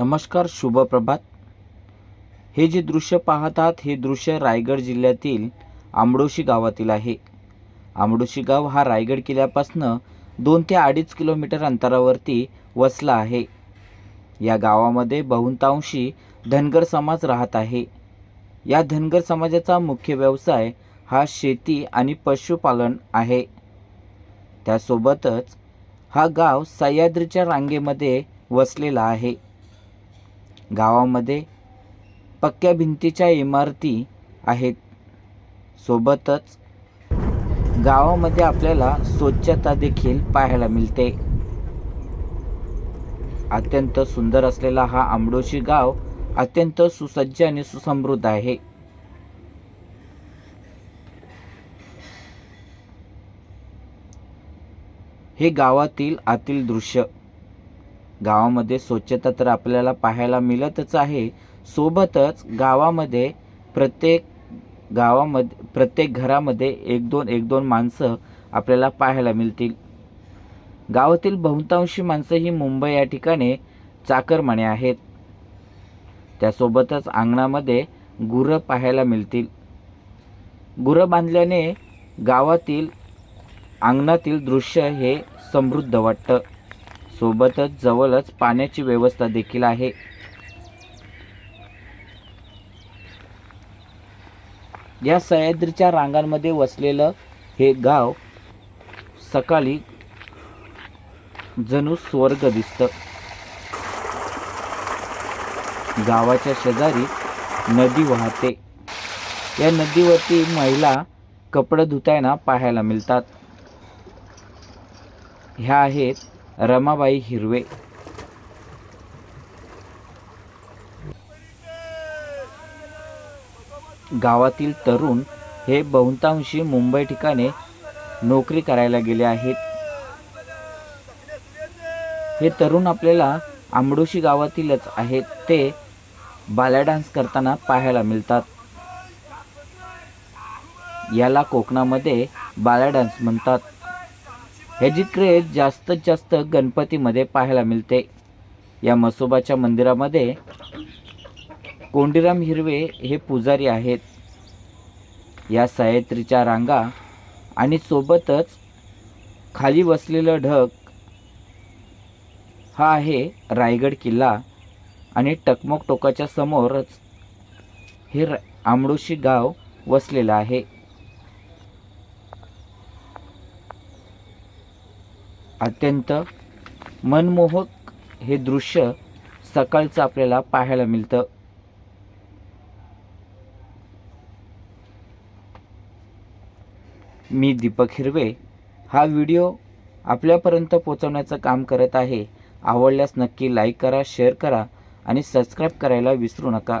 नमस्कार शुभ प्रभात. हे जे दृश्य पाहतात हे दृश्य रायगड जिल्ह्यातील आंबडोशी गावातील आहे. आंबडोशी गाव हा रायगड किल्ल्यापासनं दोन ते अडीच किलोमीटर अंतरावरती वसला आहे. या गावामध्ये बहुतांशी धनगर समाज राहत आहे. या धनगर समाजाचा मुख्य व्यवसाय हा शेती आणि पशुपालन आहे. त्यासोबतच हा गाव सह्याद्रीच्या रांगेमध्ये वसलेला आहे. गावामध्ये पक्क्या भिंतीच्या इमारती आहेत. सोबतच गावामध्ये आपल्याला स्वच्छता देखील पाहायला मिळते. अत्यंत सुंदर असलेला हा आंबडोशी गाव अत्यंत सुसज्ज आणि सुसमृद्ध आहे. हे गावातील आतील दृश्य. गावामध्ये स्वच्छता तर आपल्याला पाहायला मिळतच आहे. सोबतच गावामध्ये प्रत्येक गावामध्ये प्रत्येक घरामध्ये एक दोन एक दोन माणसं आपल्याला पाहायला मिळतील. गावातील बहुतांशी माणसं ही मुंबई या ठिकाणी चाकरमाने आहेत. त्यासोबतच अंगणामध्ये गुरं पाहायला मिळतील. गुरं बांधल्याने गावातील अंगणातील दृश्य हे समृद्ध वाटतं. सोबतच जवळच पाण्याची व्यवस्था देखील आहे. या सह्याद्रीच्या रांगांमध्ये वसलेलं हे गाव सकाळी जणू स्वर्ग दिसतं. गावाच्या शेजारी नदी वाहते. या नदीवरती महिला कपडे धुताना पाहायला मिळतात. ह्या आहेत रमाबाई हिरवे. गावातील तरुण हे बहुतांशी मुंबई ठिकाणी नोकरी करायला गेले आहेत. हे तरुण आपल्याला आंबडोशी गावातीलच आहेत. ते बाल्या डान्स करताना पाहायला मिळतात. याला कोकणामध्ये बाल्या डान्स म्हणतात. ह्याची क्रेज जास्तीत जास्त गणपतीमध्ये पाहायला मिळते. या मसोबाच्या मंदिरामध्ये कोंडीराम हिरवे हे पुजारी आहेत. या सह्याद्रीच्या रांगा आणि सोबतच खाली वसलेलं ढग हा आहे रायगड किल्ला आणि टकमक टोकाच्या समोरच हे र गाव वसलेलं आहे. अत्यंत मनमोहक हे दृश्य सकाळचं आपल्याला पाहायला मिळतं. मी दीपक हिरवे हा व्हिडिओ आपल्यापर्यंत पोचवण्याचं काम करत आहे. आवडल्यास नक्की लाईक करा शेअर करा आणि सबस्क्राईब करायला विसरू नका.